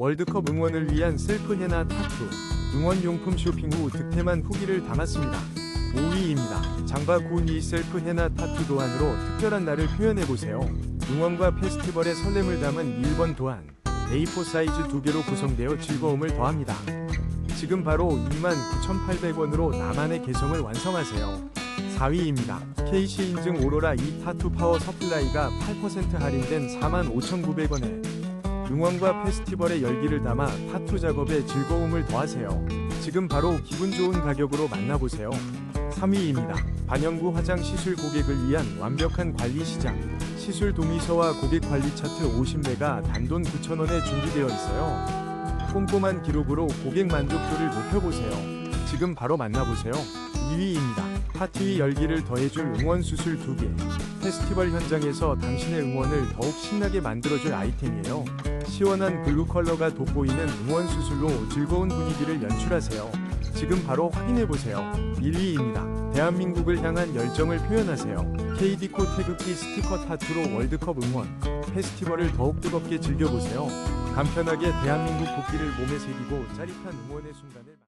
월드컵 응원을 위한 셀프 헤나 타투 응원용품 쇼핑 후 득템한 후기를 담았습니다. 5위입니다. 장바 고니 셀프 헤나 타투 도안으로 특별한 날을 표현해보세요. 응원과 페스티벌의 설렘을 담은 1번 도안 A4 사이즈 2개로 구성되어 즐거움을 더합니다. 지금 바로 29,800원으로 나만의 개성을 완성하세요. 4위입니다. KC 인증 오로라 이 타투 파워 서플라이가 8% 할인된 45,900원에 응원과 페스티벌의 열기를 담아 타투 작업에 즐거움을 더하세요. 지금 바로 기분 좋은 가격으로 만나보세요. 3위입니다. 반영구 화장 시술 고객을 위한 완벽한 관리 시장. 시술 동의서와 고객 관리 차트 50매가 단돈 9,000원에 준비되어 있어요. 꼼꼼한 기록으로 고객 만족도를 높여보세요. 지금 바로 만나보세요. 2위입니다. 파티 열기를 더해줄 응원 수술 2개. 페스티벌 현장에서 당신의 응원을 더욱 신나게 만들어줄 아이템이에요. 시원한 블루 컬러가 돋보이는 응원 수술로 즐거운 분위기를 연출하세요. 지금 바로 확인해보세요. 1위입니다. 대한민국을 향한 열정을 표현하세요. KD코 태극기 스티커 타투로 월드컵 응원, 페스티벌을 더욱 뜨겁게 즐겨보세요. 간편하게 대한민국 국기를 몸에 새기고 짜릿한 응원의 순간을